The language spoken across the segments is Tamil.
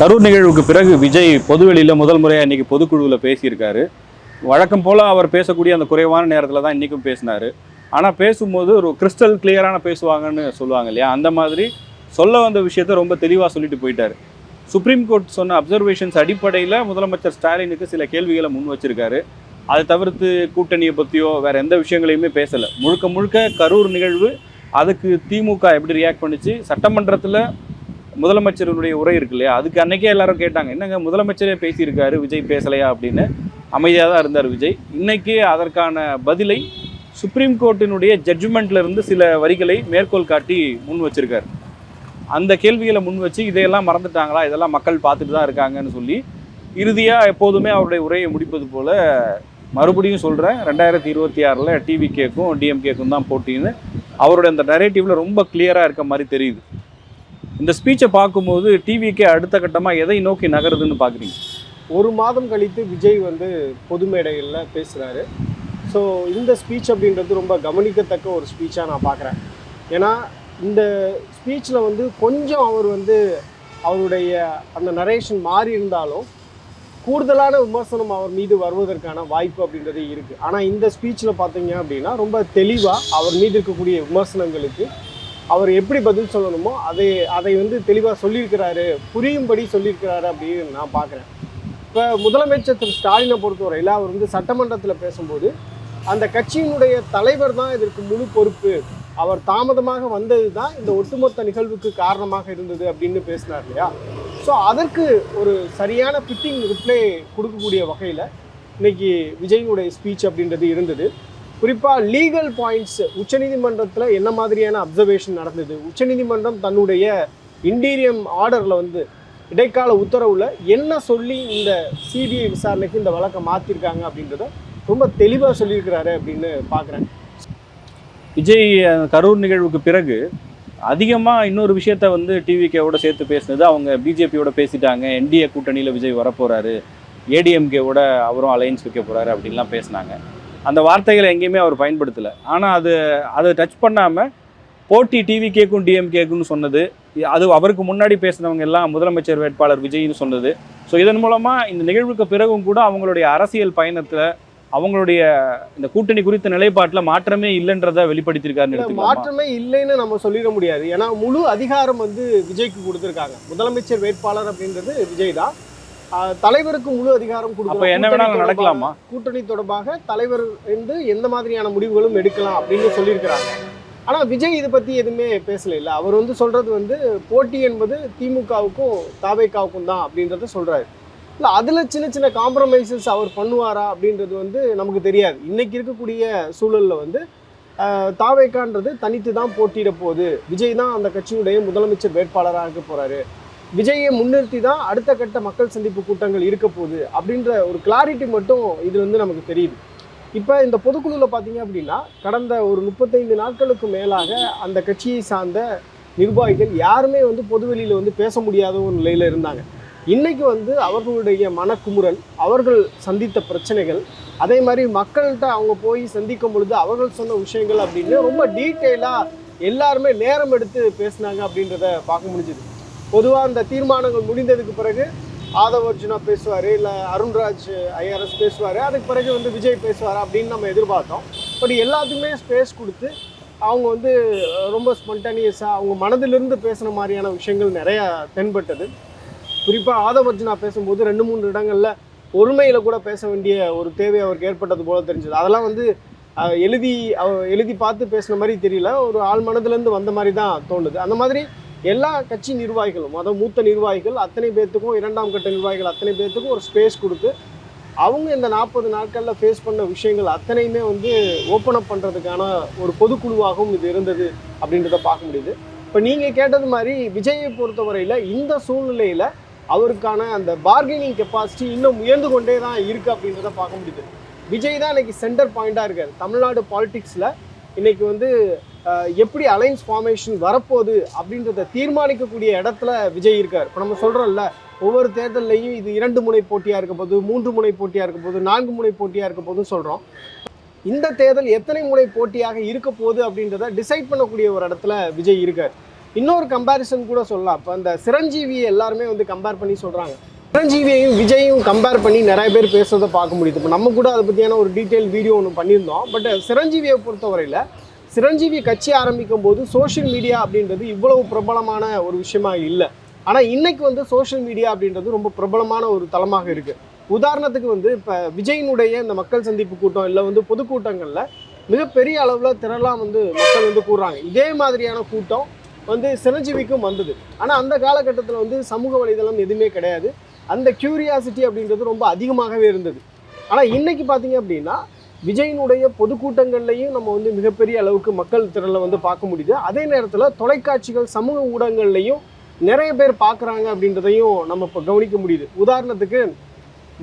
கரூர் நிகழ்வுக்கு பிறகு விஜய் பொதுவெளியில் முதல் முறையாக இன்னைக்கு பொதுக்குழுவில் பேசியிருக்காரு. வழக்கம் போல் அவர் பேசக்கூடிய அந்த குறைவான நேரத்தில் தான் இன்றைக்கும் பேசினார். ஆனால் பேசும்போது ஒரு கிறிஸ்டல் கிளியரான பேசுவாங்கன்னு சொல்லுவாங்க இல்லையா? அந்த மாதிரி சொல்ல வந்த விஷயத்த ரொம்ப தெளிவாக சொல்லிட்டு போயிட்டார். சுப்ரீம் கோர்ட் சொன்ன அப்சர்வேஷன்ஸ் அடிப்படையில் முதலமைச்சர் ஸ்டாலினுக்கு சில கேள்விகளை முன் வச்சிருக்காரு. அதை தவிர்த்து கூட்டணியை பற்றியோ வேற எந்த விஷயங்களையுமே பேசலை. முழுக்க முழுக்க கரூர் நிகழ்வு அதுக்கு திமுக எப்படி ரியாக்ட் பண்ணுச்சு? சட்டமன்றத்தில் முதலமைச்சருடைய உரை இருக்கு இல்லையா? அதுக்கு அன்றைக்கே எல்லாரும் கேட்டாங்க என்னங்க முதலமைச்சரே பேசியிருக்காரு விஜய் பேசலையா? அப்படின்னு. அமைதியாக தான் இருந்தார் விஜய். இன்றைக்கி அதற்கான பதிலை சுப்ரீம் கோர்ட்டினுடைய ஜட்ஜ்மெண்ட்லேருந்து சில வரிகளை மேற்கோள் காட்டி முன் வச்சிருக்காரு. அந்த கேள்விகளை முன் வச்சு இதையெல்லாம் மறந்துட்டாங்களா? இதெல்லாம் மக்கள் பார்த்துட்டு தான் இருக்காங்கன்னு சொல்லி இறுதியாக எப்போதுமே அவருடைய உரையை முடிப்பது போல் மறுபடியும் சொல்கிறேன் ரெண்டாயிரத்தி இருபத்தி ஆறில் டிவி கேக்கும் டிஎம்கேக்கும் தான் போட்டின்னு. அவருடைய அந்த நரேட்டிவில் ரொம்ப கிளியராக இருக்க மாதிரி தெரியுது. இந்த ஸ்பீச்சை பார்க்கும்போது டிவிக்கே அடுத்த கட்டமாக எதை நோக்கி நகருதுன்னு பார்க்குறீங்க? ஒரு மாதம் கழித்து விஜய் வந்து பொது மேடைகளில் பேசுகிறாரு ஸோ இந்த ஸ்பீச் அப்படின்றது ரொம்ப கவனிக்கத்தக்க ஒரு ஸ்பீச்சாக நான் பார்க்குறேன். ஏன்னா இந்த ஸ்பீச்சில் வந்து கொஞ்சம் அவர் வந்து அவருடைய அந்த நரேஷன் மாறி இருந்தாலும் கூடுதலான விமர்சனம் அவர் மீது வருவதற்கான வாய்ப்பு அப்படின்றது இருக்குது ஆனால் இந்த ஸ்பீச்சில் பார்த்தீங்க அப்படின்னா ரொம்ப தெளிவாக அவர் மீது இருக்கக்கூடிய விமர்சனங்களுக்கு அவர் எப்படி பதில் சொல்லணுமோ அதை அதை வந்து தெளிவாக சொல்லியிருக்கிறாரு புரியும்படி சொல்லியிருக்கிறாரு அப்படின்னு நான் பார்க்குறேன். இப்போ முதலமைச்சர் திரு. ஸ்டாலினை பொறுத்தவரையில் அவர் வந்து சட்டமன்றத்தில் பேசும்போது அந்த கட்சியினுடைய தலைவர் தான் இதற்கு முழு பொறுப்பு. அவர் தாமதமாக வந்தது தான் இந்த ஒட்டுமொத்த நிகழ்வுக்கு காரணமாக இருந்தது அப்படின்னு பேசினார் இல்லையா? ஸோ அதற்கு ஒரு சரியான ஃபிட்டிங் ரிப்ளை கொடுக்கக்கூடிய வகையில் இன்னைக்கு விஜயினுடைய ஸ்பீச் அப்படின்றது இருந்தது. குறிப்பாக லீகல் பாயிண்ட்ஸ் உச்சநீதிமன்றத்தில் என்ன மாதிரியான அப்சர்வேஷன் நடந்தது? உச்சநீதிமன்றம் தன்னுடைய இன்டீரியம் ஆர்டரில் வந்து இடைக்கால உத்தரவில் என்ன சொல்லி இந்த சிபிஐ விசாரணைக்கு இந்த வழக்கை மாற்றிருக்காங்க அப்படின்றத ரொம்ப தெளிவாக சொல்லியிருக்கிறாரு அப்படின்னு பார்க்குறேன் விஜய் கரூர் நிகழ்வுக்கு பிறகு அதிகமாக இன்னொரு விஷயத்த வந்து டிவிகேவோட சேர்த்து பேசினது அவங்க பிஜேபியோட பேசிட்டாங்க. என்டிஏ கூட்டணியில் விஜய் வரப்போகிறாரு ஏடிஎம்கேவோட அவரும் அலையன்ஸ் வைக்க போகிறாரு அப்படின்லாம் பேசினாங்க. அந்த வார்த்தைகளை எங்கேயுமே அவர் பயன்படுத்தலை. ஆனால் அது அதை டச் பண்ணாமல் போட்டி டிவிகேக்கும் டிஎம்கேக்குன்னு சொன்னது அது அவருக்கு முன்னாடி பேசினவங்க எல்லாம் முதலமைச்சர் வேட்பாளர் விஜய்னு சொன்னது. ஸோ இதன் மூலமாக இந்த நிகழ்வுக்கு பிறகும் கூட அவங்களுடைய அரசியல் பயணத்தில் அவங்களுடைய இந்த கூட்டணி குறித்த நிலைப்பாட்டில் மாற்றமே இல்லைன்றதை எடுத்துக்கலாமா? மாற்றமே இல்லைன்னு நம்ம சொல்லிட முடியாது. ஏன்னா முழு அதிகாரம் வந்து விஜய்க்கு கொடுத்துருக்காங்க. முதலமைச்சர் வேட்பாளர் அப்படின்றது விஜய் தான். தலைவருக்கு முழு அதிகாரம் அப்ப கொடுக்கலாம். என்ன வேணாலும் நடக்கலாமா? கூட்டணி தொடர்பாக தலைவர் வந்து எந்த மாதிரியான முடிவுகளும் எடுக்கலாம் அப்படின்னு சொல்லியிருக்கிறாங்க. ஆனா விஜய் இதை பத்தி எதுவுமே பேசல இல்ல அவர் வந்து சொல்றது வந்து போட்டி என்பது திமுகவுக்கும் தாவேக்காவுக்கும் தான் அப்படின்றத சொல்றாரு. இல்ல அதுல சின்ன சின்ன காம்ப்ரமைசஸ் அவர் பண்ணுவாரா அப்படின்றது வந்து நமக்கு தெரியாது. இன்னைக்கு இருக்கக்கூடிய சூழல்ல வந்து தாவேக்கான்றது தனித்து தான் போட்டியிட போகுது. விஜய் தான் அந்த கட்சியுடைய முதலமைச்சர் வேட்பாளராக இருக்க போறாரு. விஜயை முன்னிறுத்தி தான் அடுத்த கட்ட மக்கள் சந்திப்பு கூட்டங்கள் இருக்க போகுது அப்படின்ற ஒரு கிளாரிட்டி மட்டும் இது வந்து நமக்கு தெரியுது. இப்போ இந்த பொதுக்குழுவில் பார்த்தீங்க அப்படின்னா கடந்த ஒரு முப்பத்தைந்து நாட்களுக்கு மேலாக அந்த கட்சியை சார்ந்த நிர்வாகிகள் யாருமே வந்து பொதுவெளியில் வந்து பேச முடியாத ஒரு நிலையில் இருந்தாங்க. இன்றைக்கி வந்து அவர்களுடைய மனக்குமுறல் அவர்கள் சந்தித்த பிரச்சனைகள் அதே மாதிரி மக்கள்கிட்ட அவங்க போய் சந்திக்கும் பொழுது அவர்கள் சொன்ன விஷயங்கள் அப்படின்னு ரொம்ப டீட்டெயிலாக எல்லாருமே நேரம் எடுத்து பேசினாங்க அப்படின்றத பார்க்க முடிஞ்சுது. பொதுவாக அந்த தீர்மானங்கள் முடிந்ததுக்கு பிறகு ஆதவ் அர்ஜுனா பேசுவார் இல்லை அருண்ராஜ் ஐஆர்எஸ் பேசுவார் அதுக்கு பிறகு வந்து விஜய் பேசுவார் அப்படின்னு நம்ம எதிர்பார்த்தோம். பட் எல்லாத்துக்குமே ஸ்பேஸ் கொடுத்து அவங்க வந்து ரொம்ப ஸ்பொன்டானியஸாக அவங்க மனதிலிருந்து பேசுகிற மாதிரியான விஷயங்கள் நிறையா தென்பட்டது. குறிப்பாக ஆதவ் அர்ஜுனா பேசும்போது ரெண்டு மூணு இடங்களில் ஒருமையில் கூட பேச வேண்டிய ஒரு தேவை அவருக்கு ஏற்பட்டது போல தெரிஞ்சது. அதெல்லாம் வந்து எழுதி எழுதி பார்த்து பேசின மாதிரி தெரியல. ஒரு ஆள் மனதிலேருந்து வந்த மாதிரி தான் தோணுது. அந்த மாதிரி எல்லா கட்சி நிர்வாகிகளும் அதாவது மூத்த நிர்வாகிகள் அத்தனை பேர்த்துக்கும் இரண்டாம் கட்ட நிர்வாகிகள் அத்தனை பேர்த்துக்கும் ஒரு ஸ்பேஸ் கொடுத்து அவங்க இந்த நாற்பது நாட்களில் ஃபேஸ் பண்ண விஷயங்கள் அத்தனையுமே வந்து ஓப்பன் அப் பண்ணுறதுக்கான ஒரு பொதுக்குழுவாகவும் இது இருந்தது அப்படின்றத பார்க்க முடியுது. இப்போ நீங்கள் கேட்டது மாதிரி விஜயை பொறுத்தவரையில் இந்த சூழ்நிலையில் அவருக்கான அந்த பார்கெனிங் கெப்பாசிட்டி இன்னும் உயர்ந்து கொண்டே தான் இருக்குது அப்படின்றத பார்க்க முடியுது. விஜய் தான் இன்னைக்கு சென்டர் பாயிண்ட்டாக இருக்கார். தமிழ்நாடு பாலிட்டிக்ஸில் இன்னைக்கு வந்து எப்படி அலைன்ஸ் ஃபார்மேஷன் வரப்போகுது அப்படின்றத தீர்மானிக்கக்கூடிய இடத்துல விஜய் இருக்கார். இப்போ நம்ம சொல்கிறோம்ல ஒவ்வொரு தேர்தல்லையும் இது இரண்டு முனை போட்டியாக இருக்க போது மூன்று முனை போட்டியாக இருக்க போது நான்கு முனை போட்டியாக இருக்க போதுன்னு சொல்கிறோம் இந்த தேர்தல் எத்தனை முனை போட்டியாக இருக்க போகுது அப்படின்றத டிசைட் பண்ணக்கூடிய ஒரு இடத்துல விஜய் இருக்கார். இன்னொரு கம்பேரிசன் கூட சொல்லலாம். இப்போ அந்த சிரஞ்சீவியை எல்லாருமே வந்து கம்பேர் பண்ணி சொல்கிறாங்க சிரஞ்சீவியையும் விஜயையும் கம்பேர் பண்ணி நிறைய பேர் பேசுறதை பார்க்க முடியுது. இப்போ நம்ம கூட அதை பற்றியான ஒரு டீட்டெயில் வீடியோ ஒன்று பண்ணியிருந்தோம். பட் சிரஞ்சீவியை பொறுத்தவரையில் சிரஞ்சீவி கட்சி ஆரம்பிக்கும் போது சோஷியல் மீடியா அப்படின்றது இவ்வளவு பிரபலமான ஒரு விஷயமா இல்லை. ஆனால் இன்னைக்கு வந்து சோஷியல் மீடியா அப்படின்றது ரொம்ப பிரபலமான ஒரு தளமாக இருக்குது உதாரணத்துக்கு வந்து இப்போ விஜயினுடைய இந்த மக்கள் சந்திப்பு கூட்டம் இல்லை வந்து பொதுக்கூட்டங்களில் மிகப்பெரிய அளவில் திரளாக வந்து மக்கள் வந்து கூடுறாங்க. இதே மாதிரியான கூட்டம் வந்து சிரஞ்சீவிக்கும் வந்தது. ஆனால் அந்த காலகட்டத்தில் வந்து சமூக வலைதளம் எதுவுமே கிடையாது. அந்த கியூரியாசிட்டி அப்படின்றது ரொம்ப அதிகமாகவே இருந்தது. ஆனால் இன்றைக்கி பார்த்தீங்க அப்படின்னா விஜயினுடைய பொதுக்கூட்டங்கள்லையும் நம்ம வந்து மிகப்பெரிய அளவுக்கு மக்கள் திரளை வந்து பார்க்க முடியுது. அதே நேரத்தில் தொலைக்காட்சிகள் சமூக ஊடகங்கள்லையும் நிறைய பேர் பார்க்குறாங்க அப்படின்றதையும் நம்ம இப்போ கவனிக்க முடியுது. உதாரணத்துக்கு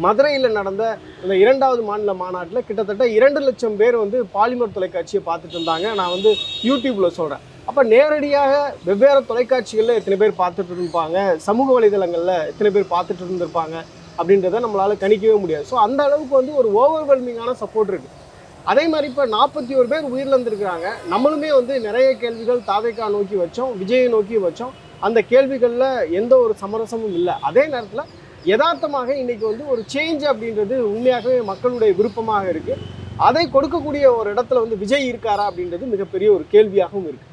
மதுரையில் நடந்த இந்த இரண்டாவது மாநில மாநாட்டில் கிட்டத்தட்ட இரண்டு லட்சம் பேர் வந்து பாலிமர் தொலைக்காட்சியை பார்த்துட்டு இருந்தாங்க. நான் வந்து யூடியூப்பில் சொல்கிறேன் அப்போ நேரடியாக வெவ்வேறு தொலைக்காட்சிகளில் எத்தனை பேர் பார்த்துட்டு இருப்பாங்க சமூக வலைதளங்களில் எத்தனை பேர் பார்த்துட்டு இருந்திருப்பாங்க? அப்படின்றத நம்மளால் கணிக்கவே முடியாது. ஸோ அந்த அளவுக்கு வந்து ஒரு ஓவர்வெல்மிங்கான சப்போர்ட் இருக்குது அதே மாதிரி இப்போ நாற்பத்தி ஒரு பேர் உயிரிழந்திருக்கிறாங்க நம்மளுமே வந்து நிறைய கேள்விகள் தாவேக்கா நோக்கி வச்சோம் விஜயை நோக்கி வச்சோம். அந்த கேள்விகளில் எந்த ஒரு சமரசமும் இல்லை. அதே நேரத்தில் யதார்த்தமாக இன்றைக்கி வந்து ஒரு சேஞ்ச் அப்படின்றது உண்மையாகவே மக்களுடைய விருப்பமாக இருக்குது அதை கொடுக்கக்கூடிய ஒரு இடத்துல வந்து விஜய் இருக்காரா அப்படின்றது மிகப்பெரிய ஒரு கேள்வியாகவும் இருக்குது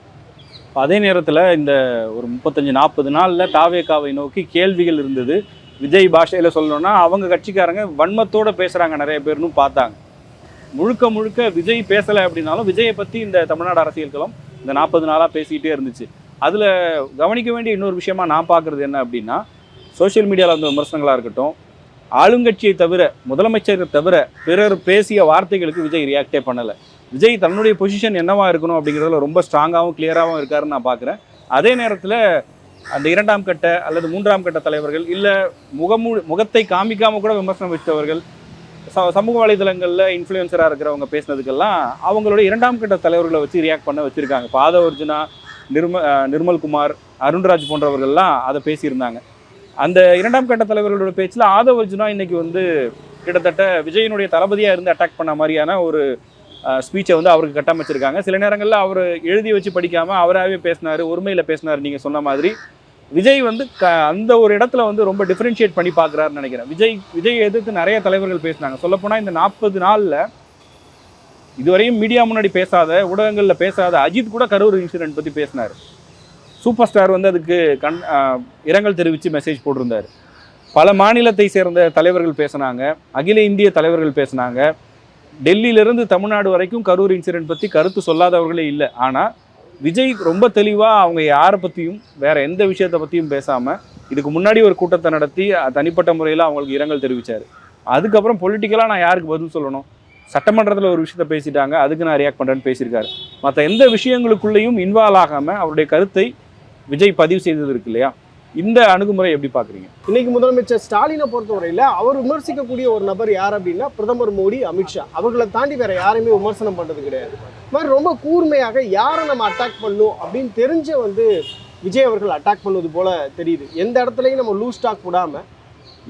அதே நேரத்தில் இந்த ஒரு முப்பத்தஞ்சு நாற்பது நாளில் தாவேக்காவை நோக்கி கேள்விகள் இருந்தது. விஜய் பாஷையில் சொல்லணும்னா அவங்க கட்சிக்காரங்க வன்மத்தோட பேசுகிறாங்க நிறைய பேர்னு பார்த்தாங்க. முழுக்க முழுக்க விஜய் பேசலை அப்படின்னாலும் விஜயை பற்றி இந்த தமிழ்நாடு அரசியல் களம் இந்த நாற்பது நாளாக பேசிக்கிட்டே இருந்துச்சு. அதில் கவனிக்க வேண்டிய இன்னொரு விஷயமா நான் பார்க்குறது என்ன அப்படின்னா சோஷியல் மீடியாவில் வந்த விமர்சனங்களாக இருக்கட்டும் ஆளுங்கட்சியை தவிர முதலமைச்சரை தவிர பிறர் பேசிய வார்த்தைகளுக்கு விஜய் ரியாக்டே பண்ணலை. விஜய் தன்னுடைய பொசிஷன் என்னவா இருக்கணும் அப்படிங்கிறதுல ரொம்ப ஸ்ட்ராங்காகவும் கிளியராகவும் இருக்காருன்னு நான் பார்க்குறேன். அதே நேரத்தில் அந்த இரண்டாம் கட்ட அல்லது மூன்றாம் கட்ட தலைவர்கள் இல்லை முகமு முகத்தை காமிக்காமல் கூட விமர்சனம் வச்சவர்கள் ச சமூக வலைதளங்களில் இன்ஃப்ளூயன்சராக இருக்கிறவங்க பேசினதுக்கெல்லாம் அவங்களோட இரண்டாம் கட்ட தலைவர்களை வச்சு ரியாக்ட் பண்ண வச்சுருக்காங்க. பாத அர்ஜுனா நிர்ம நிர்மல்குமார் அருண்ராஜ் போன்றவர்கள்லாம் அதை பேசியிருந்தாங்க. அந்த இரண்டாம் கட்ட தலைவர்களோட பேச்சில் ஆதவர்ஜுனா அர்ஜுனா வந்து கிட்டத்தட்ட விஜயனுடைய தளபதியாக இருந்து அட்டாக் பண்ண மாதிரியான ஒரு ஸ்பீச்சை வந்து அவருக்கு கட்டமைச்சிருக்காங்க. சில நேரங்களில் அவர் எழுதி வச்சு படிக்காமல் அவராகவே பேசினார் உரிமையில் பேசினார் நீங்கள் சொன்ன மாதிரி. விஜய் வந்து க அந்த ஒரு இடத்துல வந்து ரொம்ப டிஃப்ரென்ஷியேட் பண்ணி பார்க்குறாருன்னு நினைக்கிறேன். விஜய் விஜய் எதிர்த்து நிறைய தலைவர்கள் பேசினாங்க. சொல்லப்போனால் இந்த நாற்பது நாளில் இதுவரையும் மீடியா முன்னாடி பேசாத ஊடகங்களில் பேசாத அஜித் கூட கரூர் இன்சிடென்ட் பற்றி பேசினார். சூப்பர் ஸ்டார் வந்து அதுக்கு கண் இரங்கல் தெரிவித்து மெசேஜ் போட்டிருந்தார். பல மாநிலத்தை சேர்ந்த தலைவர்கள் பேசினாங்க. அகில இந்திய தலைவர்கள் பேசினாங்க. டெல்லியிலிருந்து தமிழ்நாடு வரைக்கும் கரூர் இன்சிடென்ட் பற்றி கருத்து சொல்லாதவர்களே இல்லை. ஆனால் விஜய் ரொம்ப தெளிவாக அவங்க யாரை பற்றியும் வேற எந்த விஷயத்தை பற்றியும் பேசாமல் இதுக்கு முன்னாடி ஒரு கூட்டத்தை நடத்தி தனிப்பட்ட முறையில் அவங்களுக்கு இரங்கல் தெரிவித்தார் அதுக்கப்புறம் பொலிட்டிக்கலாக நான் யாருக்கு பதில் சொல்லணும்? சட்டமன்றத்தில் ஒரு விஷயத்த பேசிட்டாங்க அதுக்கு நான் ரியாக்ட் பண்ணுறேன்னு பேசியிருக்காரு. மற்ற எந்த விஷயங்களுக்குள்ளேயும் இன்வால்வ் ஆகாமல் அவருடைய கருத்தை விஜய் பதிவு செய்தது இருக்கு இல்லையா? இந்த அணுகுமுறை எப்படி பார்க்குறீங்க இன்னைக்கு முதலமைச்சர் ஸ்டாலினை பொறுத்தவரையில் அவர் விமர்சிக்கக்கூடிய ஒரு நபர் யார் அப்படின்னா பிரதமர் மோடி அமித்ஷா. அவர்களை தாண்டி வேற யாரையுமே விமர்சனம் பண்றது கிடையாது. இது மாதிரி ரொம்ப கூர்மையாக யாரை நம்ம அட்டாக் பண்ணும் அப்படின்னு தெரிஞ்ச வந்து விஜய் அவர்கள் அட்டாக் பண்ணுவது போல தெரியுது. எந்த இடத்துலையும் நம்ம லூஸ் ஸ்டாக் விடாம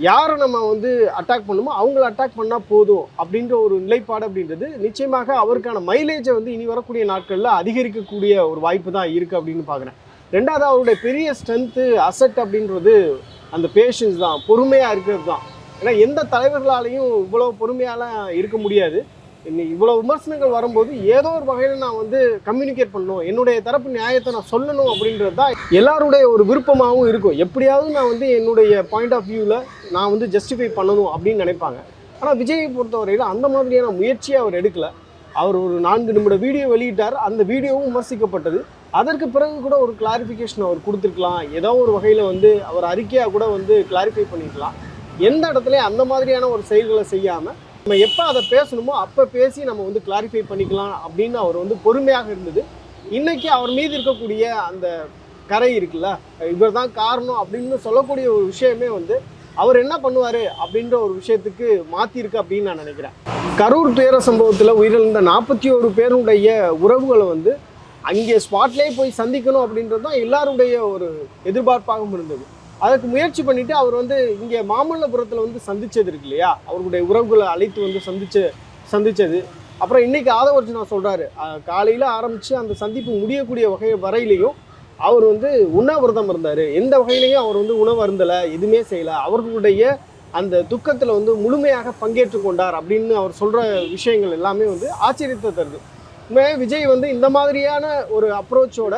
யாரை நம்ம வந்து அட்டாக் பண்ணுமோ அவங்கள அட்டாக் பண்ணால் போதும் அப்படின்ற ஒரு நிலைப்பாடு அப்படின்றது நிச்சயமாக அவருக்கான மைலேஜை வந்து இனி வரக்கூடிய நாட்களில் அதிகரிக்கக்கூடிய ஒரு வாய்ப்பு தான் இருக்குது அப்படின்னு பார்க்குறேன் ரெண்டாவது அவருடைய பெரிய ஸ்ட்ரென்த்து அசட் அப்படின்றது அந்த பேஷன்ஸ் தான் பொறுமையாக இருக்கிறது தான். ஏன்னா எந்த தலைவர்களாலையும் இவ்வளோ பொறுமையாலாம் இருக்க முடியாது. இன்னைக்கு இவ்வளோ விமர்சனங்கள் வரும்போது ஏதோ ஒரு வகையில் நான் வந்து கம்யூனிகேட் பண்ணணும் என்னுடைய தரப்பு நியாயத்தை நான் சொல்லணும் அப்படின்றது தான் எல்லாருடைய ஒரு விருப்பமாகவும் இருக்கும். எப்படியாவது நான் வந்து என்னுடைய பாயிண்ட் ஆஃப் வியூவில் நான் வந்து ஜஸ்டிஃபை பண்ணணும் அப்படின்னு நினைப்பாங்க. ஆனால் விஜயை பொறுத்தவரையில் அந்த மாதிரியான முயற்சியை அவர் எடுக்கலை. அவர் ஒரு நான்கு நிமிட வீடியோ வெளியிட்டார். அந்த வீடியோவும் விமர்சிக்கப்பட்டது. அதற்கு பிறகு கூட ஒரு கிளாரிஃபிகேஷன் அவர் கொடுத்துருக்கலாம். ஏதோ ஒரு வகையில் வந்து அவர் அறிக்கையாக கூட வந்து கிளாரிஃபை பண்ணிக்கலாம் எந்த இடத்துலையும் அந்த மாதிரியான ஒரு செயல்களை செய்யாமல் நம்ம எப்போ அதை பேசணுமோ அப்போ பேசி நம்ம வந்து கிளாரிஃபை பண்ணிக்கலாம் அப்படின்னு அவர் வந்து பொறுமையாக இருந்தது. இன்றைக்கி அவர் மீது இருக்கக்கூடிய அந்த கரை இருக்குல்ல இவர் தான் காரணம் அப்படின்னு சொல்லக்கூடிய ஒரு விஷயமே வந்து அவர் என்ன பண்ணுவார் அப்படின்ற ஒரு விஷயத்துக்கு மாற்றிருக்கு அப்படின்னு நான் நினைக்கிறேன். கரூர் துயர சம்பவத்தில் உயிரிழந்த நாற்பத்தி ஒரு பேருடைய உறவுகளை வந்து அங்கே ஸ்பாட்லேயே போய் சந்திக்கணும் அப்படின்றது தான் எல்லாருடைய ஒரு எதிர்பார்ப்பாகவும் இருந்தது. அதுக்கு முயற்சி பண்ணிட்டு அவர் வந்து இங்கே மாமல்லபுரத்தில் வந்து சந்திச்சது இருக்கு இல்லையா? அவர்களுடைய உறவுகளை அழைத்து வந்து சந்தித்த சந்திச்சது. அப்புறம் இன்னைக்கு ஆதவர்ஜுனா சொல்றாரு சொல்கிறாரு காலையில் ஆரம்பித்து அந்த சந்திப்பு முடியக்கூடிய வகை வரையிலையும் அவர் வந்து உண்ணாவிரதம் இருந்தார். எந்த வகையிலையும் அவர் வந்து உணவு அருந்தலை எதுவுமே செய்யலை. அவர்களுடைய அந்த துக்கத்தில் வந்து முழுமையாக பங்கேற்று கொண்டார் அப்படின்னு அவர் சொல்கிற விஷயங்கள் எல்லாமே வந்து ஆச்சரியத்தை தருது. உண்மையாக விஜய் வந்து இந்த மாதிரியான ஒரு அப்ரோச்சோட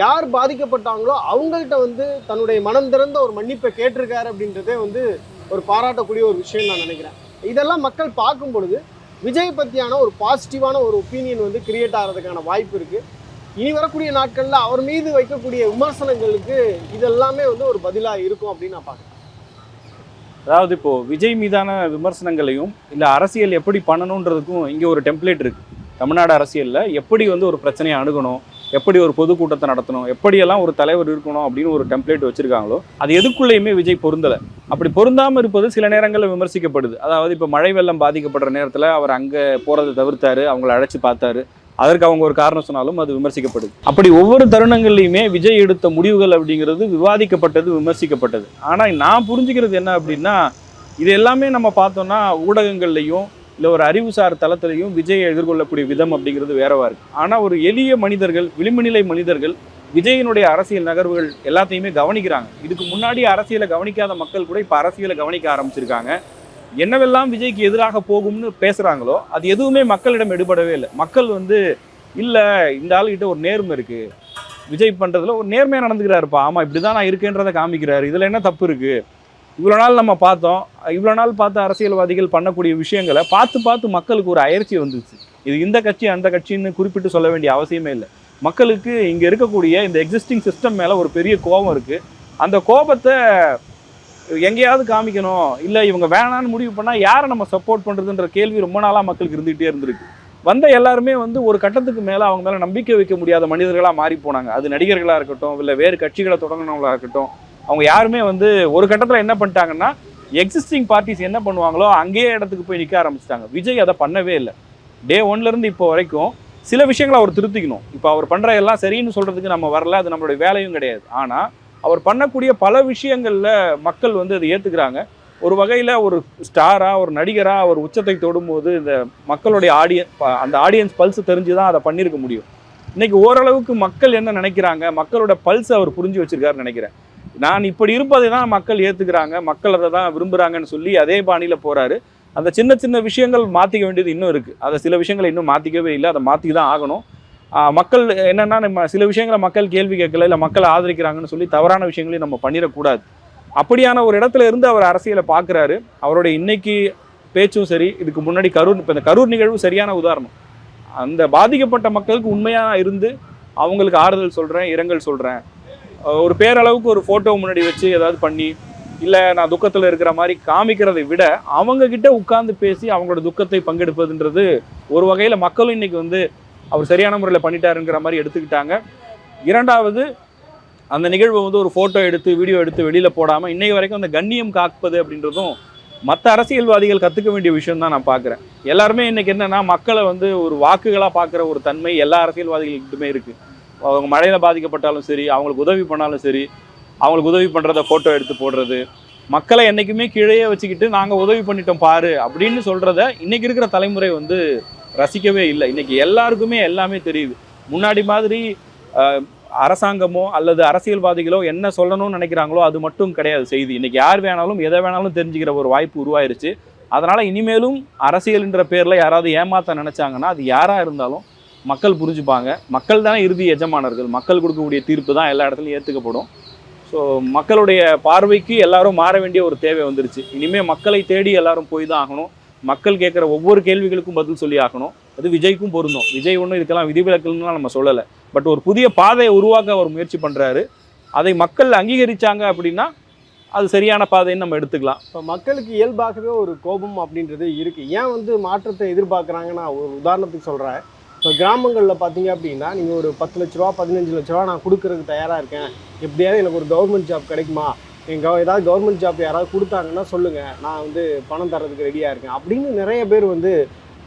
யார் பாதிக்கப்பட்டாங்களோ அவங்கள்ட்ட வந்து தன்னுடைய மனம் திறந்த ஒரு மன்னிப்பை கேட்டிருக்காரு அப்படின்றதே வந்து ஒரு பாராட்டக்கூடிய ஒரு விஷயம் நான் நினைக்கிறேன். இதெல்லாம் மக்கள் பார்க்கும் பொழுது விஜய் பற்றியான ஒரு பாசிட்டிவான ஒரு ஒப்பீனியன் வந்து கிரியேட் ஆகிறதுக்கான வாய்ப்பு இருக்குது இனி வரக்கூடிய நாட்களில் அவர் மீது வைக்கக்கூடிய விமர்சனங்களுக்கு இதெல்லாமே வந்து ஒரு பதிலாக இருக்கும் அப்படின்னு நான் பார்க்குறேன். அதாவது இப்போது விஜய் மீதான விமர்சனங்களையும் இல்லை அரசியல் எப்படி பண்ணணுன்றதுக்கும் இங்கே ஒரு டெம்ப்ளேட் இருக்குது தமிழ்நாடு அரசியலில் எப்படி வந்து ஒரு பிரச்சனையை அணுகணும் எப்படி ஒரு பொதுக்கூட்டத்தை நடத்தணும் எப்படியெல்லாம் ஒரு தலைவர் இருக்கணும் அப்படின்னு ஒரு டெம்ப்ளேட் வச்சுருக்காங்களோ அது எதுக்குள்ளேயுமே விஜய் பொருந்தலை. அப்படி பொருந்தாமல் இருப்பது சில நேரங்களில் விமர்சிக்கப்படுது. அதாவது இப்போ மழை வெள்ளம் பாதிக்கப்படுற நேரத்தில் அவர் அங்கே போகிறத தவிர்த்தாரு அவங்கள அழைச்சி பார்த்தாரு. அதற்கு அவங்க ஒரு காரணம் சொன்னாலும் அது விமர்சிக்கப்படுது. அப்படி ஒவ்வொரு தருணங்கள்லையுமே விஜய் எடுத்த முடிவுகள் அப்படிங்கிறது விவாதிக்கப்பட்டது விமர்சிக்கப்பட்டது. ஆனால் நான் புரிஞ்சுக்கிறது என்ன அப்படின்னா இது எல்லாமே நம்ம பார்த்தோம்னா ஊடகங்கள்லையும் இல்லை ஒரு அறிவுசார் தளத்திலையும் விஜயை எதிர்கொள்ளக்கூடிய விதம் அப்படிங்கிறது வேறவா இருக்கு. ஆனால் ஒரு எளிய மனிதர்கள் விளிம்புநிலை மனிதர்கள் விஜயனுடைய அரசியல் நகர்வுகள் எல்லாத்தையுமே கவனிக்கிறாங்க. இதுக்கு முன்னாடி அரசியலை கவனிக்காத மக்கள் கூட இப்போ அரசியலை கவனிக்க ஆரம்பிச்சிருக்காங்க. என்னவெல்லாம் விஜய்க்கு எதிராக போகும்னு பேசுகிறாங்களோ அது எதுவுமே மக்களிடம் எடுபடவே இல்லை. மக்கள் வந்து இல்லை இந்த ஆளுகிட்ட ஒரு நேர்மை இருக்குது விஜய் பண்ணுறதுல ஒரு நேர்மையாக நடந்துக்கிறாருப்பா ஆமாம் இப்படி தான் நான் இருக்கேன்றதை காமிக்கிறாரு. இதில் என்ன தப்பு இருக்குது இவ்வளோ நாள் நம்ம பார்த்தோம். இவ்வளோ நாள் பார்த்த அரசியல்வாதிகள் பண்ணக்கூடிய விஷயங்களை பார்த்து பார்த்து மக்களுக்கு ஒரு அயற்சி வந்துச்சு. இது இந்த கட்சி அந்த கட்சின்னு குறிப்பிட்டு சொல்ல வேண்டிய அவசியமே இல்லை. மக்களுக்கு இங்கே இருக்கக்கூடிய இந்த எக்ஸிஸ்டிங் சிஸ்டம் மேலே ஒரு பெரிய கோபம் இருக்குது அந்த கோபத்தை எங்கேயாவது காமிக்கணும். இல்லை இவங்க வேணான்னு முடிவு பண்ணால் யாரை நம்ம சப்போர்ட் பண்ணுறதுன்ற கேள்வி ரொம்ப நாளாக மக்களுக்கு இருந்துகிட்டே இருந்திருக்கு. வந்த எல்லாருமே வந்து ஒரு கட்டத்துக்கு மேலே அவங்க மேலே நம்பிக்கை வைக்க முடியாத மனிதர்களாக மாறி போனாங்க. அது நடிகர்களாக இருக்கட்டும் இல்லை வேறு கட்சிகளை தொடங்கினவங்களா இருக்கட்டும் அவங்க யாருமே வந்து ஒரு கட்டத்தில் என்ன பண்ணிட்டாங்கன்னா எக்ஸிஸ்டிங் பார்ட்டிஸ் என்ன பண்ணுவாங்களோ அங்கேயே இடத்துக்கு போய் நிற்க ஆரம்பிச்சிட்டாங்க. விஜய் அதை பண்ணவே இல்லை. டே ஒன்லேருந்து இப்போ வரைக்கும் சில விஷயங்களை அவர் திருத்திக்கணும். இப்போ அவர் பண்ணுற எல்லாம் சரின்னு சொல்கிறதுக்கு நம்ம வரல அது நம்மளுடைய வேலையும் கிடையாது. ஆனால் அவர் பண்ணக்கூடிய பல விஷயங்களில் மக்கள் வந்து அதை ஏற்றுக்கிறாங்க ஒரு வகையில் ஒரு ஸ்டாராக ஒரு நடிகராக ஒரு உச்சத்தை தொடும்போது இந்த மக்களுடைய ஆடியன் அந்த ஆடியன்ஸ் பல்ஸ் தெரிஞ்சு தான் அதை பண்ணியிருக்க முடியும். இன்றைக்கி ஓரளவுக்கு மக்கள் என்ன நினைக்கிறாங்க மக்களோட பல்ஸ் அவர் புரிஞ்சு வச்சுருக்காருன்னு நினைக்கிறேன். நான் இப்படி இருப்பதை தான் மக்கள் ஏற்றுக்கிறாங்க மக்கள் அதை தான் விரும்புகிறாங்கன்னு சொல்லி அதே பாணியில் போகிறாரு அந்த சின்ன சின்ன விஷயங்கள் மாற்றிக்க வேண்டியது இன்னும் இருக்குது அதை சில விஷயங்களை இன்னும் மாற்றிக்கவே இல்லை அதை மாற்றி தான் ஆகணும் மக்கள் என்னென்னா நம்ம சில விஷயங்களை மக்கள் கேள்வி கேட்கல இல்லை மக்கள் ஆதரிக்கிறாங்கன்னு சொல்லி தவறான விஷயங்களையும் நம்ம பண்ணிடக்கூடாது. அப்படியான ஒரு இடத்துல இருந்து அவர் அரசியலை பார்க்குறாரு. அவருடைய இன்னைக்கு பேச்சும் சரி இதுக்கு முன்னாடி கரூர் இப்போ இந்த கரூர் நிகழ்வு சரியான உதாரணம். அந்த பாதிக்கப்பட்ட மக்களுக்கு உண்மையாக இருந்து அவங்களுக்கு ஆறுதல் சொல்கிறேன் இரங்கல் சொல்கிறேன் ஒரு பேரளவுக்கு ஒரு ஃபோட்டோ முன்னாடி வச்சு ஏதாவது பண்ணி இல்லை நான் துக்கத்தில் இருக்கிற மாதிரி காமிக்கிறதை விட அவங்க கிட்ட உட்கார்ந்து பேசி அவங்களோட துக்கத்தை பங்கெடுப்பதுன்றது ஒரு வகையில் மக்களும் இன்றைக்கி வந்து அவர் சரியான முறையில் பண்ணிட்டாருங்கிற மாதிரி எடுத்துக்கிட்டாங்க. இரண்டாவது அந்த நிகழ்வை வந்து ஒரு ஃபோட்டோ எடுத்து வீடியோ எடுத்து வெளியில் போடாமல் இன்னைக்கு வரைக்கும் அந்த கண்ணியம் காப்பது அப்படின்றதும் மற்ற அரசியல்வாதிகள் கற்றுக்க வேண்டிய விஷயம் தான் நான் பார்க்குறேன் எல்லாருமே இன்றைக்கி என்னன்னா மக்களை வந்து ஒரு வாக்குகளாக பார்க்குற ஒரு தன்மை எல்லா அரசியல்வாதிகள்கிட்டுமே இருக்குது அவங்க மழையில் பாதிக்கப்பட்டாலும் சரி அவங்களுக்கு உதவி பண்ணாலும் சரி அவங்களுக்கு உதவி பண்ணுறத ஃபோட்டோ எடுத்து போடுறது. மக்களை என்றைக்குமே கீழே வச்சுக்கிட்டு நாங்கள் உதவி பண்ணிட்டோம் பாரு அப்படின்னு சொல்கிறத இன்றைக்கி இருக்கிற தலைமுறை வந்து ரசிக்கவே இல்லை. இன்றைக்கி எல்லாருக்குமே எல்லாமே தெரியுது. முன்னாடி மாதிரி அரசாங்கமோ அல்லது அரசியல்வாதிகளோ என்ன சொல்லணும்னு நினைக்கிறாங்களோ அது மட்டும் கிடையாது செய்தி. இன்றைக்கி யார் வேணாலும் எதை வேணாலும் தெரிஞ்சுக்கிற ஒரு வாய்ப்பு உருவாயிருச்சு. அதனால் இனிமேலும் அரசியல்ன்ற பேரில் யாராவது ஏமாற்ற நினச்சாங்கன்னா அது யாராக இருந்தாலும் மக்கள் புரிஞ்சுப்பாங்க. மக்கள் தானே இறுதி எஜமானர்கள். மக்கள் கொடுக்கக்கூடிய தீர்ப்பு தான் எல்லா இடத்துலையும் ஏற்றுக்கப்படும் ஸோ மக்களுடைய பார்வைக்கு எல்லாரும் மாற வேண்டிய ஒரு தேவை வந்துருச்சு. இனிமேல் மக்களை தேடி எல்லாரும் போய் தான் ஆகணும். மக்கள் கேட்குற ஒவ்வொரு கேள்விகளுக்கும் பதில் சொல்லி ஆகணும். அது விஜய்க்கும் பொருந்தும். விஜய் ஒன்றும் இதுக்கெல்லாம் விதிவிலக்குலாம் நம்ம சொல்லலை. பட் ஒரு புதிய பாதையை உருவாக்க அவர் முயற்சி பண்ணுறாரு அதை மக்கள் அங்கீகரிச்சாங்க அப்படின்னா அது சரியான பாதைன்னு நம்ம எடுத்துக்கலாம். இப்போ மக்களுக்கு இயல்பாகவே ஒரு கோபம் அப்படின்றது இருக்குது ஏன் வந்து மாற்றத்தை எதிர்பார்க்குறாங்கன்னா ஒரு உதாரணத்துக்கு சொல்கிறேன் இப்போ கிராமங்களில் பார்த்தீங்க அப்படின்னா நீங்கள் ஒரு பத்து லட்ச ரூபா பதினஞ்சு லட்ச ரூபா நான் கொடுக்குறதுக்கு தயாராக இருக்கேன். எப்படியாவது எனக்கு ஒரு கவர்மெண்ட் ஜாப் கிடைக்குமா? எங்கள் ஏதாவது கவர்மெண்ட் ஜாப் யாராவது கொடுத்தாங்கன்னா சொல்லுங்கள் நான் வந்து பணம் தர்றதுக்கு ரெடியாக இருக்கேன். அப்படின்னு நிறைய பேர் வந்து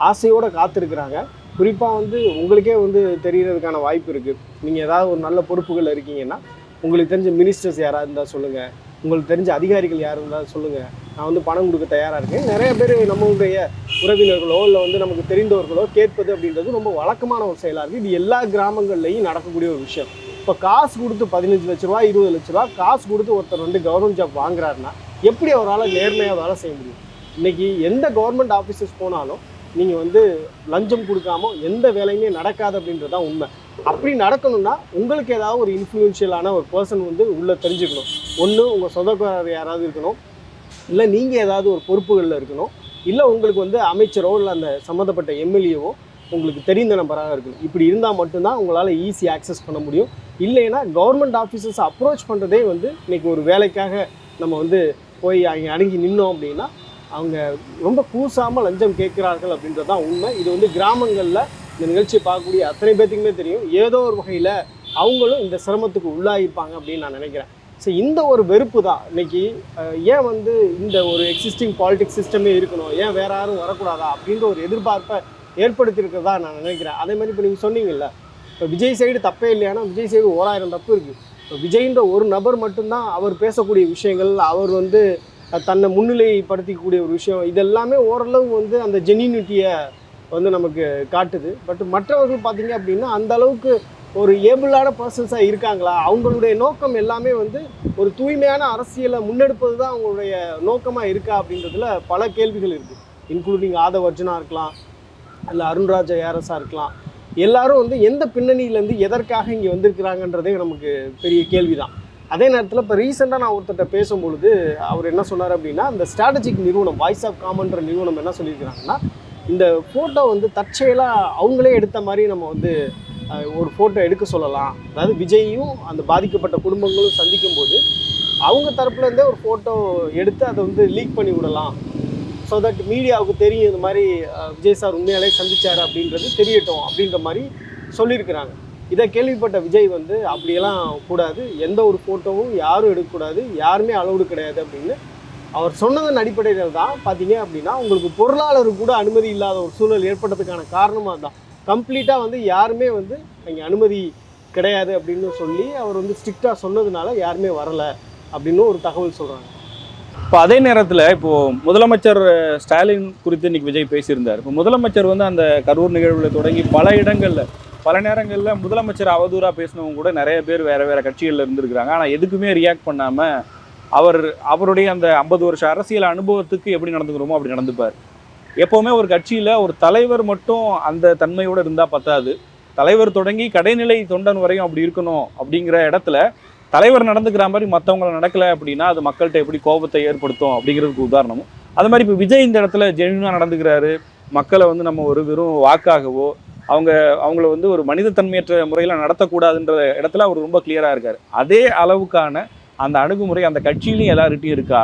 ஆசையோடு காத்திருக்கிறாங்க. குறிப்பாக வந்து உங்களுக்கே வந்து தெரிகிறதுக்கான வாய்ப்பு இருக்குது நீங்கள் ஏதாவது ஒரு நல்ல பொறுப்புகள் இருக்கீங்கன்னா உங்களுக்கு தெரிஞ்ச மினிஸ்டர்ஸ் யாராவது இருந்தால் சொல்லுங்கள் உங்களுக்கு தெரிஞ்ச அதிகாரிகள் யார் இருந்தால் சொல்லுங்கள் நான் வந்து பணம் கொடுக்க தயாராக இருக்கேன். நிறைய பேர் நம்மளுடைய உறவினர்களோ இல்லை வந்து நமக்கு தெரிந்தவர்களோ கேட்பது அப்படின்றது ரொம்ப வழக்கமான ஒரு செயலாக இருக்குது இது எல்லா கிராமங்கள்லையும் நடக்கக்கூடிய ஒரு விஷயம். இப்போ காசு கொடுத்து பதினஞ்சு லட்ச ரூபா இருபது லட்ச ரூபா காசு கொடுத்து ஒருத்தர் வந்து கவர்மெண்ட் ஜாப் வாங்குறாருன்னா எப்படி அவரால் நேர்மையாக வேலை செய்ய முடியும்? இன்றைக்கி எந்த கவர்மெண்ட் ஆஃபீஸஸ் போனாலும் நீங்கள் வந்து லஞ்சம் கொடுக்காம எந்த வேலையுமே நடக்காது அப்படின்றது தான் உண்மை. அப்படி நடக்கணும்னா உங்களுக்கு ஏதாவது ஒரு இன்ஃப்ளூயன்ஷியலான ஒரு பர்சன் வந்து உள்ளே தெரிஞ்சுக்கணும். ஒன்று உங்கள் சொந்தக்காரர் யாராவது இருக்கணும். இல்லை நீங்கள் ஏதாவது ஒரு பொறுப்புகளில் இருக்கணும். இல்லை உங்களுக்கு வந்து அமைச்சரோ இல்லை அந்த சம்மந்தப்பட்ட எம்எல்ஏவோ உங்களுக்கு தெரிந்த நபராக இருக்கணும். இப்படி இருந்தால் மட்டும்தான் உங்களால் ஈஸி ஆக்சஸ் பண்ண முடியும். இல்லைன்னா கவர்மெண்ட் ஆஃபீஸர்ஸ் அப்ரோச் பண்ணுறதே வந்து இன்றைக்கி ஒரு வேலைக்காக நம்ம வந்து போய் அங்கே அணுகி நின்னோம் அப்படின்னா அவங்க ரொம்ப கூசாமல் லஞ்சம் கேட்குறார்கள் அப்படின்றது தான் உண்மை. இது வந்து கிராமங்களில் இந்த நிகழ்ச்சியை பார்க்கக்கூடிய அத்தனை பேர்த்துக்குமே தெரியும். ஏதோ ஒரு வகையில் அவங்களும் இந்த சிரமத்துக்கு உள்ளாகிருப்பாங்க அப்படின்னு நான் நினைக்கிறேன். ஸோ இந்த ஒரு வெறுப்பு தான். இன்னைக்கு ஏன் வந்து இந்த ஒரு எக்ஸிஸ்டிங் பாலிடிக்ஸ் சிஸ்டமே இருக்கணும்? ஏன் வேற யாரும் வரக்கூடாதா? அப்படின்ற ஒரு எதிர்பார்ப்பை ஏற்படுத்தியிருக்கிறதா நான் நினைக்கிறேன். அதே மாதிரி இப்போ நீங்கள் சொன்னீங்கல்ல இப்போ விஜய் சைடு தப்பே இல்லையானா விஜய் சைடு ஓராயிரம் தப்பு இருக்குது இப்போ விஜய்ன்ற ஒரு நபர் மட்டும்தான் அவர் பேசக்கூடிய விஷயங்கள் அவர் வந்து தன்னை முன்னிலைப்படுத்திக்கூடிய ஒரு விஷயம் இதெல்லாமே ஓரளவு வந்து அந்த ஜென்யூனிட்டியை வந்து நமக்கு காட்டுது. பட் மற்றவர்கள் பார்த்தீங்க அப்படின்னா அந்த அளவுக்கு ஒரு ஏபிளான பர்சன்ஸாக இருக்காங்களா? அவங்களுடைய நோக்கம் எல்லாமே வந்து ஒரு தூய்மையான அரசியலை முன்னெடுப்பது தான் அவங்களுடைய நோக்கமாக இருக்கா அப்படின்றதுல பல கேள்விகள் இருக்குது இன்க்ளூடிங் ஆதவ் அர்ஜுனா இருக்கலாம் இல்லை அருண்ராஜ ஏரஸாக இருக்கலாம். எல்லாரும் வந்து எந்த பின்னணியிலேருந்து எதற்காக இங்கே வந்திருக்கிறாங்கன்றதே நமக்கு பெரிய கேள்வி தான் அதே நேரத்தில் இப்போ ரீசெண்டாக நான் ஒருத்தர்கிட்ட பேசும்பொழுது அவர் என்ன சொன்னார் அப்படின்னா இந்த ஸ்ட்ராட்டஜிக் நிறுவனம் வாய்ஸ் ஆஃப் காமன்ற நிறுவனம் என்ன சொல்லியிருக்கிறாங்கன்னா இந்த ஃபோட்டோ வந்து தற்செயலாக அவங்களே எடுத்த மாதிரி நம்ம வந்து ஒரு ஃபோட்டோ எடுக்க சொல்லலாம். அதாவது விஜயும் அந்த பாதிக்கப்பட்ட குடும்பங்களும் சந்திக்கும் போது அவங்க தரப்புலேருந்தே ஒரு ஃபோட்டோ எடுத்து அதை வந்து லீக் பண்ணி விடலாம். ஸோ தட் மீடியாவுக்கு தெரியும் இது மாதிரி விஜய் சார் உண்மையாலே சந்தித்தார் அப்படின்றது தெரியட்டும் அப்படின்ற மாதிரி சொல்லியிருக்கிறாங்க. இதை கேள்விப்பட்ட விஜய் வந்து அப்படியெல்லாம் கூடாது. எந்த ஒரு ஃபோட்டோவும் யாரும் எடுக்கக்கூடாது. யாருமே அளவுடு கிடையாது அப்படின்னு அவர் சொன்னதன் அடிப்படையில் தான் பார்த்தீங்க அப்படின்னா உங்களுக்கு பொருளாளர் கூட அனுமதி இல்லாத ஒரு சூழல் ஏற்பட்டதுக்கான காரணமாக தான் கம்ப்ளீட்டாக வந்து யாருமே வந்து இங்கே அனுமதி கிடையாது அப்படின்னு சொல்லி அவர் வந்து ஸ்ட்ரிக்டாக சொன்னதுனால யாருமே வரலை அப்படின்னு ஒரு தகவல் சொல்கிறாங்க இப்போ அதே நேரத்தில் இப்போது முதலமைச்சர் ஸ்டாலின் குறித்து இன்னைக்கு விஜய் பேசியிருந்தார். இப்போ முதலமைச்சர் வந்து அந்த கரூர் நிகழ்வில் தொடங்கி பல இடங்களில் பல நேரங்களில் முதலமைச்சர் அவதூறாக பேசினவங்க கூட நிறைய பேர் வேறு வேறு கட்சிகளில் இருந்திருக்கிறாங்க. ஆனால் எதுக்குமே ரியாக்ட் பண்ணாமல் அவர் அவருடைய அந்த ஐம்பது வருஷ அரசியல் அனுபவத்துக்கு எப்படி நடந்துக்கிறோமோ அப்படி நடந்துப்பார். எப்போவுமே ஒரு கட்சியில் ஒரு தலைவர் மட்டும் அந்த தன்மையோடு இருந்தால் பத்தாது. தலைவர் தொடங்கி கடைநிலை தொண்டன் வரையும் அப்படி இருக்கணும் அப்படிங்கிற இடத்துல தலைவர் நடந்துக்கிற மாதிரி மற்றவங்கள நடக்கலை அப்படின்னா அது மக்கள்கிட்ட எப்படி கோபத்தை ஏற்படுத்தும் அப்படிங்கிறதுக்கு உதாரணமும். அது மாதிரி இப்போ விஜய் இந்த இடத்துல ஜென்யூனாக நடந்துக்கிறாரு. மக்களை வந்து நம்ம ஒரு வெறும் வாக்காகவோ அவங்க அவங்கள வந்து ஒரு மனிதத்தன்மையற்ற முறையில் நடத்தக்கூடாதுன்ற இடத்துல அவர் ரொம்ப கிளியராக இருக்கார். அதே அளவுக்கான அந்த அணுகுமுறை அந்த கட்சியிலையும் எல்லார்கிட்டையும் இருக்கா?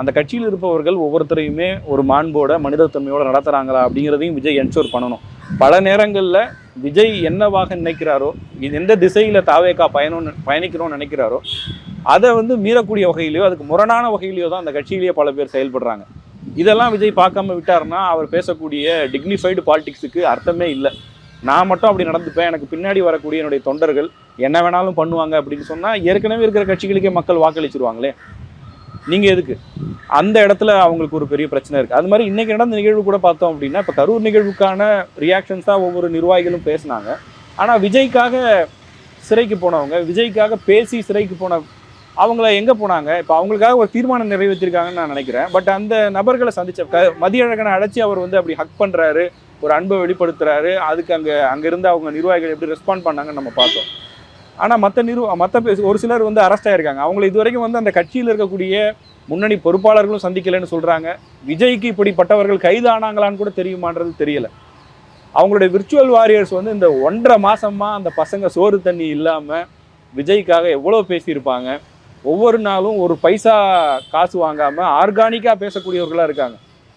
அந்த கட்சியில் இருப்பவர்கள் ஒவ்வொருத்தரையுமே ஒரு மாண்போட மனிதத்தன்மையோடு நடத்துகிறாங்களா அப்படிங்கிறதையும் விஜய் என்ஷூர் பண்ணணும். பல நேரங்களில் விஜய் என்னவாக நினைக்கிறாரோ இது எந்த திசையில் தாவேக்கா பயணம் பயணிக்கிறோம்னு நினைக்கிறாரோ அதை வந்து மீறக்கூடிய வகையிலையோ அதுக்கு முரணான வகையிலையோ தான் அந்த கட்சியிலேயே பல பேர் செயல்படுறாங்க. இதெல்லாம் விஜய் பார்க்காம விட்டாருன்னா அவர் பேசக்கூடிய டிக்னிஃபைடு பாலிடிக்ஸுக்கு அர்த்தமே இல்லை. நான் மட்டும் அப்படி நடந்துப்பேன் எனக்கு பின்னாடி வரக்கூடிய என்னுடைய தொண்டர்கள் என்ன வேணாலும் பண்ணுவாங்க அப்படின்னு சொன்னால் ஏற்கனவே இருக்கிற கட்சிகளுக்கே மக்கள் வாக்களிச்சிருவாங்களே. நீங்கள் எதுக்கு? அந்த இடத்துல அவங்களுக்கு ஒரு பெரிய பிரச்சனை இருக்குது அது மாதிரி இன்றைக்கி நடந்த நிகழ்வு கூட பார்த்தோம் அப்படின்னா இப்போ கரூர் நிகழ்வுக்கான ரியாக்ஷன்ஸ் தான் ஒவ்வொரு நிர்வாகிகளும் பேசினாங்க. ஆனால் விஜய்க்காக சிறைக்கு போனவங்க விஜய்க்காக பேசி சிறைக்கு போன அவங்கள எங்கே போனாங்க? இப்போ அவங்களுக்காக ஒரு தீர்மானம் நிறைவேற்றிருக்காங்கன்னு நான் நினைக்கிறேன். பட் அந்த நபர்களை சந்தித்த க மதியழகனை அழைச்சி அவர் வந்து அப்படி ஹக் பண்ணுறாரு ஒரு அன்பை வெளிப்படுத்துறாரு. அதுக்கு அங்கே அங்கேருந்து அவங்க நிர்வாகிகள் எப்படி ரெஸ்பாண்ட் பண்ணாங்கன்னு நம்ம பார்த்தோம். ஆனால் மற்ற நிறுவ மற்ற ஒரு சிலர் வந்து அரெஸ்ட் ஆகிருக்காங்க அவங்களை இது வரைக்கும் வந்து அந்த கட்சியில் இருக்கக்கூடிய முன்னணி பொறுப்பாளர்களும் சந்திக்கலைன்னு சொல்கிறாங்க விஜய்க்கு இப்படிப்பட்டவர்கள் கைது ஆனாங்களான்னு கூட தெரியுமான்றது தெரியல. அவங்களுடைய விர்ச்சுவல் வாரியர்ஸ் வந்து இந்த ஒன்றரை மாதமாக அந்த பசங்க சோறு தண்ணி இல்லாமல் விஜய்க்காக எவ்வளோ பேசியிருப்பாங்க. ஒவ்வொரு நாளும் ஒரு பைசா காசு வாங்காமல் ஆர்கானிக்காக பேசக்கூடியவர்களாக இருக்காங்க.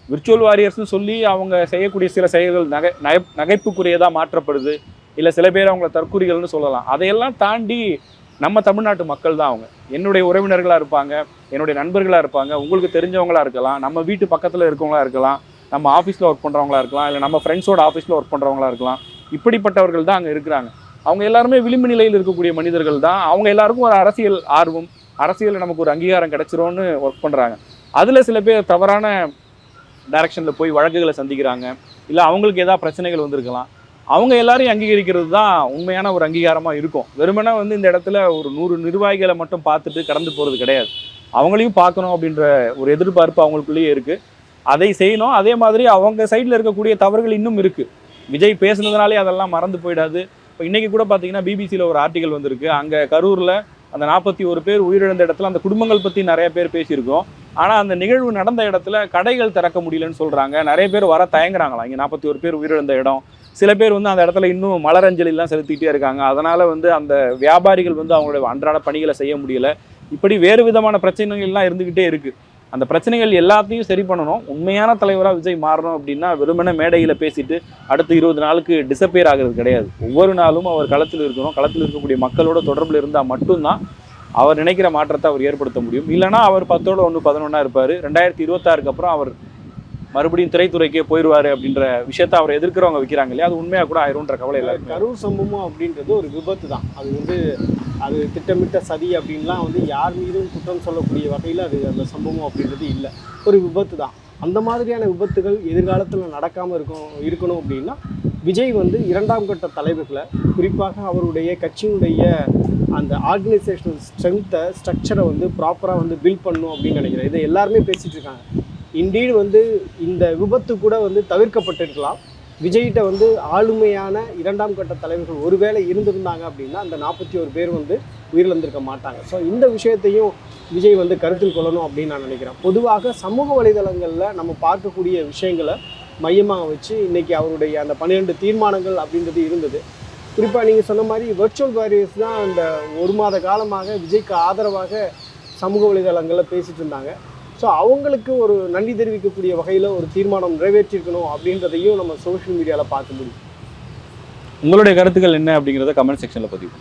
விர்ச்சுவல் வாரியர்ஸ்னு சொல்லி அவங்க செய்யக்கூடிய சில செயல்கள் நகை நகை நகைப்புக்குரியதாக மாற்றப்படுது. இல்லை சில பேர் அவங்கள தற்கூறிகள்னு சொல்லலாம். அதையெல்லாம் தாண்டி நம்ம தமிழ்நாட்டு மக்கள் தான் அவங்க. என்னுடைய உறவினர்களாக இருப்பாங்க என்னுடைய நண்பர்களாக இருப்பாங்க உங்களுக்கு தெரிஞ்சவங்களாக இருக்கலாம் நம்ம வீட்டு பக்கத்தில் இருக்கவங்களா இருக்கலாம் நம்ம ஆஃபீஸில் ஒர்க் பண்ணுறவங்களா இருக்கலாம் இல்லை நம்ம ஃப்ரெண்ட்ஸோட ஆஃபீஸில் ஒர்க் பண்ணுறவங்களா இருக்கலாம். இப்படிப்பட்டவர்கள் தான் அங்கே இருக்கிறாங்க. அவங்க எல்லாருமே விளிம்பு நிலையில் இருக்கக்கூடிய மனிதர்கள் தான். அவங்க எல்லாருக்கும் ஒரு அரசியல் ஆர்வம் அரசியலில் நமக்கு ஒரு அங்கீகாரம் கிடைச்சிரும்னு ஒர்க் பண்ணுறாங்க அதில் சில பேர் தவறான டைரக்ஷனில் போய் வழக்குகளை சந்திக்கிறாங்க. இல்லை அவங்களுக்கு ஏதாவது பிரச்சனைகள் வந்திருக்கலாம். அவங்க எல்லாரையும் அங்கீகரிக்கிறது தான் உண்மையான ஒரு அங்கீகாரமாக இருக்கும். வெறுமனே வந்து இந்த இடத்துல ஒரு நூறு நிர்வாகிகளை மட்டும் பார்த்துட்டு கடந்து போகிறது கிடையாது. அவங்களையும் பார்க்கணும் அப்படின்ற ஒரு எதிர்பார்ப்பு அவங்களுக்குள்ளேயே இருக்குது அதை செய்யணும். அதே மாதிரி அவங்க சைடில் இருக்கக்கூடிய தவறுகள் இன்னும் இருக்குது விஜய் பேசுனதுனாலே அதெல்லாம் மறந்து போயிடாது. இப்போ இன்றைக்கி கூட பார்த்தீங்கன்னா பிபிசியில் ஒரு ஆர்டிகல் வந்திருக்கு. அங்கே கரூரில் அந்த நாற்பத்தி ஒரு பேர் உயிரிழந்த இடத்துல அந்த குடும்பங்கள் பற்றி நிறைய பேர் பேசியிருக்கோம். ஆனால் அந்த நிகழ்வு நடந்த இடத்துல கடைகள் திறக்க முடியலன்னு சொல்கிறாங்க நிறைய பேர் வர தயங்குறாங்களா இங்கே நாற்பத்தி ஒரு பேர் உயிரிழந்த இடம். சில பேர் வந்து அந்த இடத்துல இன்னும் மலரஞ்சலிலாம் செலுத்திக்கிட்டே இருக்காங்க. அதனால் வந்து அந்த வியாபாரிகள் வந்து அவங்களுடைய அன்றாட பணிகளை செய்ய முடியல. இப்படி வேறு விதமான பிரச்சனைகள்லாம் இருந்துக்கிட்டே இருக்குது அந்த பிரச்சனைகள் எல்லாத்தையும் சரி பண்ணணும். உண்மையான தலைவராக விஜய் மாறணும் அப்படின்னா வெறுமன மேடையில் பேசிட்டு அடுத்த இருபது நாளுக்கு டிசப்பியர் ஆகிறது கிடையாது. ஒவ்வொரு நாளும் அவர் களத்தில் இருக்கணும். களத்தில் இருக்கக்கூடிய மக்களோட தொடர்பில் இருந்தால் மட்டும்தான் அவர் நினைக்கிற மாற்றத்தை அவர் ஏற்படுத்த முடியும். இல்லைனா அவர் பத்தோட ஒன்று பதினொன்றா இருப்பார். ரெண்டாயிரத்தி இருபத்தாறுக்கு அப்புறம் அவர் மறுபடியும் திரைத்துறைக்கே போயிடுவார் அப்படின்ற விஷயத்த அவர் எதிர்க்கிறவங்க வைக்கிறாங்க இல்லையா? அது உண்மையாக கூட ஆயிரும்ன்ற கவலை எல்லாருக்கும். கரூர் சம்பவம் அப்படின்றது ஒரு விபத்து தான். அது வந்து அது திட்டமிட்ட சதி அப்படின்லாம் வந்து யார் மீதும் குற்றம் சொல்லக்கூடிய வகையில் அது அந்த சம்பவம் அப்படின்றது இல்லை. ஒரு விபத்து தான். அந்த மாதிரியான விபத்துகள் எதிர்காலத்தில் நடக்காமல் இருக்கும் இருக்கணும் அப்படின்னா விஜய் வந்து இரண்டாம் கட்ட தலைவர்களை குறிப்பாக அவருடைய கட்சியினுடைய அந்த ஆர்கனைசேஷனல் ஸ்ட்ரென்த்தை ஸ்ட்ரக்சரை வந்து ப்ராப்பராக வந்து பில்ட் பண்ணணும் அப்படின்னு நினைக்கிறேன். இதை எல்லாருமே பேசிகிட்டு இருக்காங்க. இண்டீடு வந்து இந்த விபத்து கூட வந்து தவிர்க்கப்பட்டிருக்கலாம். விஜய்கிட்ட வந்து ஆளுமையான இரண்டாம் கட்ட தலைவர்கள் ஒருவேளை இருந்திருந்தாங்க அப்படின்னா அந்த நாற்பத்தி ஒரு பேர் வந்து உயிரிழந்திருக்க மாட்டாங்க. ஸோ இந்த விஷயத்தையும் விஜய் வந்து கருத்தில் கொள்ளணும் அப்படின்னு நான் நினைக்கிறேன். பொதுவாக சமூக வலைதளங்களில் நம்ம பார்க்கக்கூடிய விஷயங்களை மையமாக வச்சு இன்றைக்கி அவருடைய அந்த பன்னிரெண்டு தீர்மானங்கள் அப்படின்றது இருந்தது. குறிப்பாக நீங்கள் சொன்ன மாதிரி வெர்ச்சுவல் வாரியர்ஸ் தான் அந்த ஒரு மாத காலமாக விஜய்க்கு ஆதரவாக சமூக வலைதளங்களில் பேசிகிட்டு இருந்தாங்க. ஸோ அவங்களுக்கு ஒரு நன்றி தெரிவிக்கக்கூடிய வகையில் ஒரு தீர்மானம் நிறைவேற்றிருக்கணும் அப்படின்றதையும் நம்ம சோஷியல் மீடியாவில் பார்க்க முடியும். உங்களுடைய கருத்துக்கள் என்ன அப்படிங்கிறத கமெண்ட் செக்ஷனில் பதிவு